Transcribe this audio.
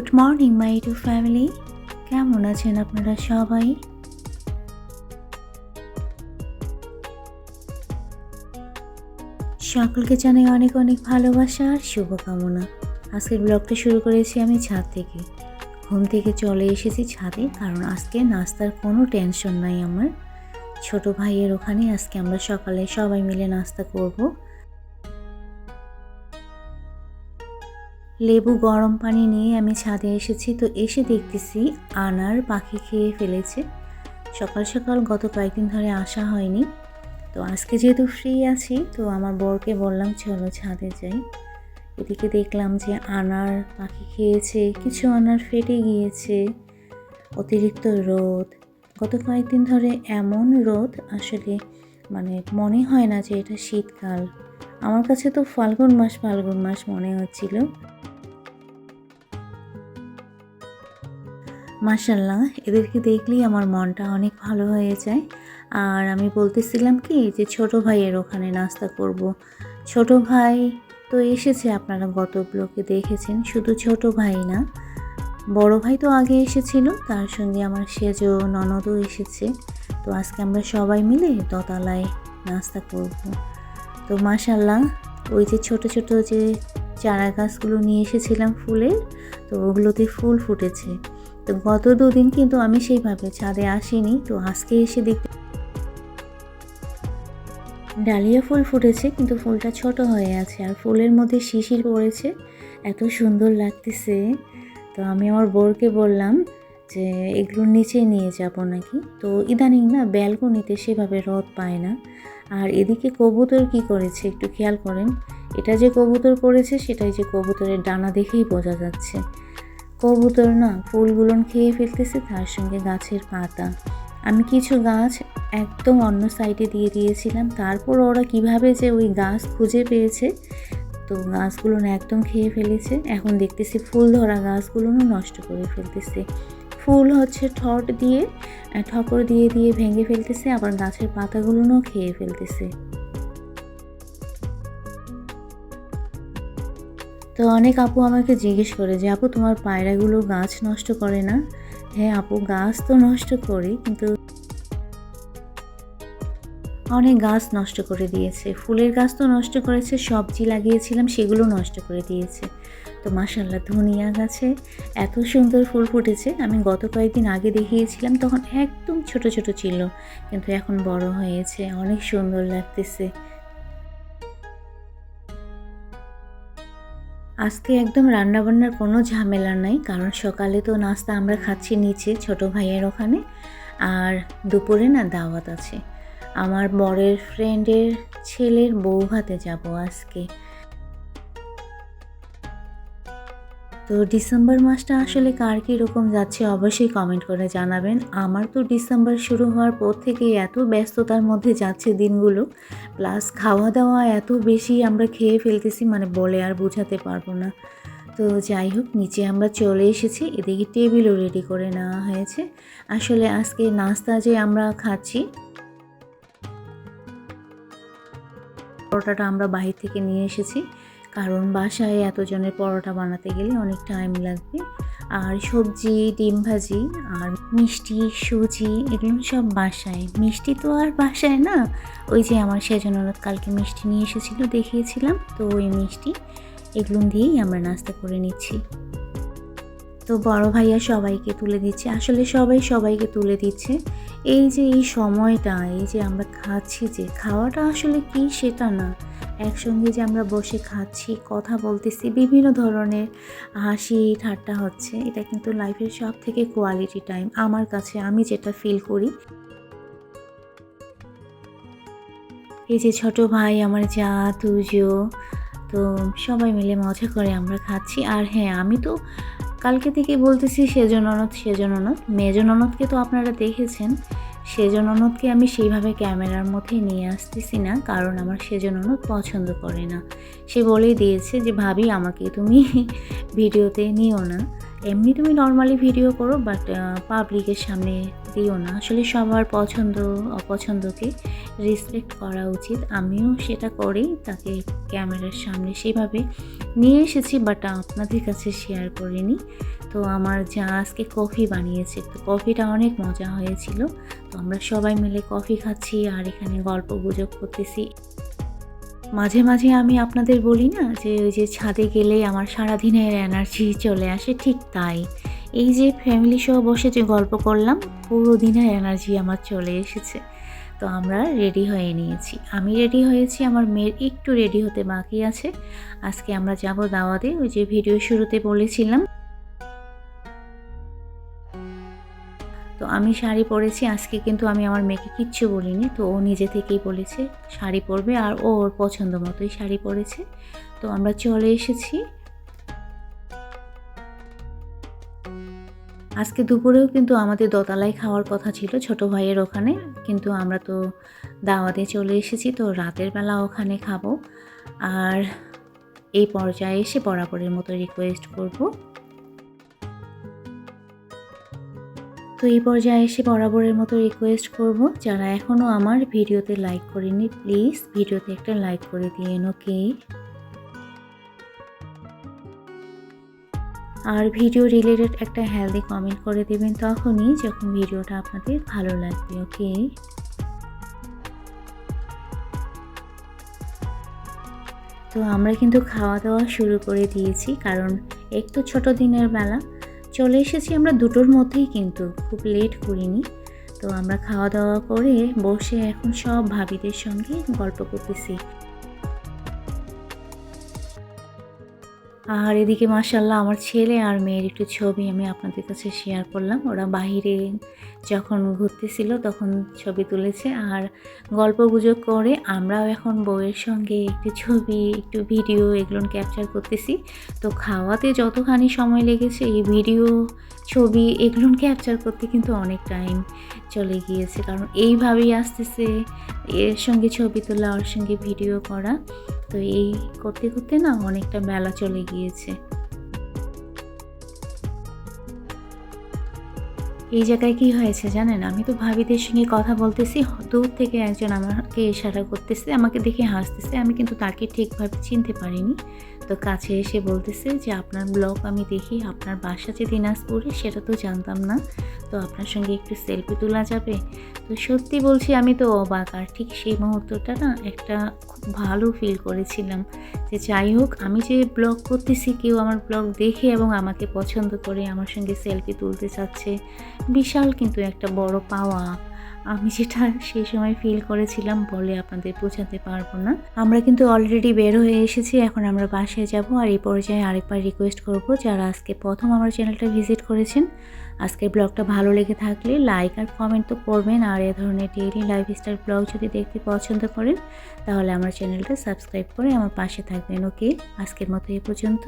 Good morning my to family কেমন আছেন আপনারা সবাই? সকলকে জানাই অনেক অনেক ভালোবাসা আর শুভকামনা। আজকের ব্লগটা শুরু করেছি আমি ছাদ থেকে। ঘুম থেকে চলে এসেছি ছাদে, কারণ আজকে নাস্তার কোনো টেনশন নাই আমার। ছোট ভাইয়ের ওখানে আজকে আমরা সকালে সবাই মিলে নাস্তা করব। লেবু গরম পানি নিয়ে আমি ছাদে এসেছি, তো এসে দেখতেছি আনার পাখি খেয়ে ফেলেছে। সকাল সকাল গত কয়েকদিন ধরে আসা হয়নি। তো আজকে যেহেতু ফ্রি আছি, তো আমার বরকে বললাম, চলো ছাদে যাই। এদিকে দেখলাম যে আনার পাখি খেয়েছে, কিছু আনার ফেটে গিয়েছে, অতিরিক্ত রোদ। গত কয়েকদিন ধরে এমন রোদ, আসলে মানে মনে হয় না যে এটা শীতকাল। আমার কাছে তো ফাল্গুন মাস ফাল্গুন মাস মনে হচ্ছিল। মাসাল্লাহ এদেরকে দেখলেই আমার মনটা অনেক ভালো হয়ে যায়। আর আমি বলতেছিলাম কি যে, ছোট ভাইয়ের ওখানে নাস্তা করব। ছোট ভাই তো এসেছে, আপনারা গত ব্লকে দেখেছেন। শুধু ছোট ভাই না, বড় ভাই তো আগে এসেছিল, তার সঙ্গে আমার সেজ ননদও এসেছে। তো আজকে আমরা সবাই মিলে দোতলায় নাস্তা করব। তো মাসাল্লাহ ওই যে ছোট ছোট যে চারা গাছগুলো নিয়ে এসেছিলাম ফুলের, তো ওগুলোতে ফুল ফুটেছে। তো গত দুদিন কিন্তু আমি সেইভাবে ছাদে আসিনি, তো আজকে এসে দেখতে ডালিয়া ফুল ফুটেছে, কিন্তু ফুলটা ছোট হয়ে আছে আর ফুলের মধ্যে শিশির পড়েছে। এত সুন্দর লাগতেছে। তো আমি আমার বোরকে বললাম যে এগুলোর নিচে নিয়ে যাব নাকি? তো ইদানিং না ব্যালকনিতে সেভাবে রদ পায় না। আর এদিকে কবুতর কি করেছে একটু খেয়াল করেন। এটা যে কবুতর করেছে, সেটাই যে কবুতরের ডানা দেখেই বোঝা যাচ্ছে। কবুতর না ফুলগুলো খেয়ে ফেলতেছে তার সঙ্গে গাছের পাতা। আমি কিছু গাছ একদম অন্য সাইডে দিয়ে দিয়েছিলাম, তারপর ওরা কীভাবে যে ওই গাছ খুঁজে পেয়েছে, তো গাছগুলো একদম খেয়ে ফেলেছে। এখন দেখতেছি ফুল ধরা গাছগুলো নষ্ট করে ফেলতেছে। ফুল হচ্ছে ঠট দিয়ে ঠকর দিয়ে দিয়ে ভেঙে ফেলতেছে, আবার গাছের পাতাগুলোও খেয়ে ফেলতেছে। তো অনেক আপু আমাকে জিজ্ঞেস করে যে, আপু, তোমার পায়রাগুলো গাছ নষ্ট করে না? হ্যাঁ আপু, গাছ তো নষ্ট করি, কিন্তু অনেক গাছ নষ্ট করে দিয়েছে। ফুলের গাছ তো নষ্ট করেছে, সবজি লাগিয়েছিলাম, সেগুলো নষ্ট করে দিয়েছে। তো মাসাল্লাহ ধনিয়া গাছে এত সুন্দর ফুল ফুটেছে। আমি গত কয়েকদিন আগে দেখিয়েছিলাম, তখন একদম ছোট ছোট ছিল, কিন্তু এখন বড় হয়েছে। অনেক সুন্দর লাগতেছে। আজকে একদম রান্নাবান্নার কোনো ঝামেলা নাই, কারণ সকালে তো নাস্তা আমরা খাচ্ছি নিচে ছোট ভাইয়ের ওখানে, আর দুপুরে না দাওয়াত আছে। আমার বরের ফ্রেন্ডের ছেলের বউ ভাতে যাব আজকে। তো ডিসেম্বর মাসটা আসলে কার কীরকম যাচ্ছে অবশ্যই কমেন্ট করে জানাবেন। আমার তো ডিসেম্বর শুরু হওয়ার পর থেকে এত ব্যস্ততার মধ্যে যাচ্ছে দিনগুলো। প্লাস খাওয়া দাওয়া এত বেশি আমরা খেয়ে ফেলতেছি মানে বলে আর বোঝাতে পারব না। তো যাই হোক, নিচে আমরা চলে এসেছি, এদিকে টেবিলও রেডি করে নেওয়া হয়েছে। আসলে আজকে নাস্তা যে আমরা খাচ্ছি, পরোটাটা আমরা বাহির থেকে নিয়ে এসেছি। কারণ বাসায় এতজনের পরোটা বানাতে গেলে অনেক টাইম লাগবে। আর সবজি, ডিম ভাজি, আর মিষ্টি, সুজি, এগুলো সব বাসায়। মিষ্টি তো আর বাসায় না। ওই যে আমার সেজন্য কালকে মিষ্টি নিয়ে এসেছিল, দেখিয়েছিলাম। তো ওই মিষ্টি এগুলো দিয়েই আমরা নাস্তা করে নিচ্ছি। তো বড় ভাইয়া সবাইকে তুলে দিচ্ছে। আসলে সবাই সবাইকে তুলে দিচ্ছে। এই যে এই সময়টা, এই যে আমরা খাচ্ছি যে, খাওয়াটা আসলে কি সেটা না। একসঙ্গে যে আমরা বসে খাচ্ছি, কথা বলতেছি, বিভিন্ন ধরনের হাসি, ঠাট্টা হচ্ছে, এটা কিন্তু লাইফের সব থেকে কোয়ালিটি টাইম আমার কাছে আমি যেটা ফিল করি, এই যে ছোট ভাই, আমার যা, তুজো, তো সবাই মিলে মজা করে আমরা খাচ্ছি। আর হ্যাঁ আমি তো কালকে থেকে বলতেছি সেজন অনথ সেজন অনথ মেজন অনথকে তো আপনারা দেখেছেন। সেজ অনুদকে আমি সেইভাবে ক্যামেরার মধ্যে নিয়ে আসতেছি না, কারণ আমার সেজন অনুদ পছন্দ করে না। সে বলেই দিয়েছে যে, ভাবি, আমাকে তুমি ভিডিওতে নিও না। এমনি তুমি নর্মালি ভিডিও করো বাট পাবলিকের সামনে দিও না। আসলে সবার পছন্দ, অপছন্দকে রেসপেক্ট করা উচিত। আমিও সেটা করেই তাকে ক্যামেরার সামনে সেভাবে নিয়ে এসেছি বাট আপনাদের কাছে শেয়ার করিনি। তো আমার যা আজকে কফি বানিয়েছে, তো কফিটা অনেক মজা হয়েছিল। তো আমরা সবাই মিলে কফি খাচ্ছি আর এখানে গল্প গুজব করতেছি। মাঝে মাঝে আমি আপনাদের বলি না যে, ওই যে ছাদে গেলে আমার সারাদিনের এনার্জি চলে আসে, ঠিক তাই। এই যে ফ্যামিলি সহ বসে যে গল্প করলাম, পুরো দিনের এনার্জি আমার চলে এসেছে। তো আমরা রেডি হয়ে নিয়েছি। আমি রেডি হয়েছি, আমার মেয়ের একটু রেডি হতে বাকি আছে। আজকে আমরা যাব দাওয়াতে, ওই যে ভিডিও শুরুতে বলেছিলাম। তো আমি শাড়ি পরেছি, আজকে কিন্তু আমি আমার মেয়েকে কিচ্ছু বলিনি, তো ও নিজে থেকেই বলেছে শাড়ি পরবে, আর ও ওর পছন্দ মতোই শাড়ি পরেছে। তো আমরা চলে এসেছি আজকে দুপুরেও কিন্তু আমাদের দোতলায় খাওয়ার কথা ছিল ছোট ভাইয়ের ওখানে। কিন্তু আমরা তো দাওয়াতে চলে এসেছি, তো রাতের বেলা ওখানে খাব। আর এই পর্যায়ে এসে বরাবরের মতো রিকোয়েস্ট করব। তো এই পর্যায়ে এসে বরাবরের মতো রিকোয়েস্ট করব। যারা এখনও আমার ভিডিওতে লাইক করেনি প্লিজ ভিডিওতে একটা লাইক করে দিন ওকে আর ভিডিও রিলেটেড একটা হেলদি কমেন্ট করে দেবেন তখনই যখন ভিডিওটা আপনাদের ভালো লাগবে ওকে তো আমরা কিন্তু খাওয়া দাওয়া শুরু করে দিয়েছি, কারণ একটু ছোট দিনের বেলা। চলে এসেছি আমরা দুটোর মধ্যেই কিন্তু, খুব লেট করিনি। তো আমরা খাওয়া দাওয়া করে বসে এখন সব ভাবিদের সঙ্গে গল্প করতেছি। আর এদিকে মাসাল্লাহ আমার ছেলে আর মেয়ের একটু ছবি আমি আপনাদের কাছে শেয়ার করলাম। ওরা বাহিরে যখন ঘুরতেছিল তখন ছবি তুলেছে আর গল্প গুজব করে আমরাও এখন বউয়ের সঙ্গে একটু ছবি, একটু ভিডিও এগুলো ক্যাপচার করতেছি। তো খাওয়াতে যতখানি সময় লেগেছে এই ভিডিও ছবি এগুলো ক্যাপচার করতে কিন্তু অনেক টাইম চলে গিয়েছে। কারণ এইভাবেই আসতেছে, এর সঙ্গে ছবি তোলা, ওর সঙ্গে ভিডিও করা। তো এই করতে করতে না অনেকটা মেলা চলে গিয়েছে। এই জায়গায় কি হয়েছে জানেন? আমি তো ভাবিদের সঙ্গে কথা বলতেছি, দূর থেকে একজন আমাকে ইশারা করতেছে, আমাকে দেখে হাসতেছে, আমি কিন্তু তাকে ঠিকভাবে চিনতে পারিনি। তো কাছে এসে বলতেছে যে, আপনার ব্লগ আমি দেখি, আপনার বাসা যে দিনাজপুরে সেটা তো জানতাম না। তো আপনার সঙ্গে একটু সেলফি তোলা যাবে? তো সত্যি বলছি, আমি তো অবাক। আর ঠিক সেই মুহূর্তটা না একটা খুব ভালো ফিল করেছিলাম। যে যাই হোক, আমি যে ব্লগ করতেছি, কেউ আমার ব্লগ দেখে এবং আমাকে পছন্দ করে, আমার সঙ্গে সেলফি তুলতে চাচ্ছে, বিশাল কিন্তু একটা বড় পাওয়া। আমি যেটা সেই সময় ফিল করেছিলাম, বলে আপনাদের বোঝাতে পারব না। আমরা কিন্তু অলরেডি বের হয়ে এসেছি, এখন আমরা বাসায় যাব। আর এই পর্যায়ে আরেকবার রিকোয়েস্ট করব, যারা আজকে প্রথম আমার চ্যানেলটা ভিজিট করেছেন। আজকের ব্লগটা ভালো লেগে থাকলে লাইক আর কমেন্ট তো করবেন। আর এ ধরনের ডেইলি লাইফস্টাইল ব্লগ যদি দেখতে পছন্দ করেন, তাহলে আমার চ্যানেলটা সাবস্ক্রাইব করে আমার পাশে থাকবেন ওকে আজকের মতো এ পর্যন্ত।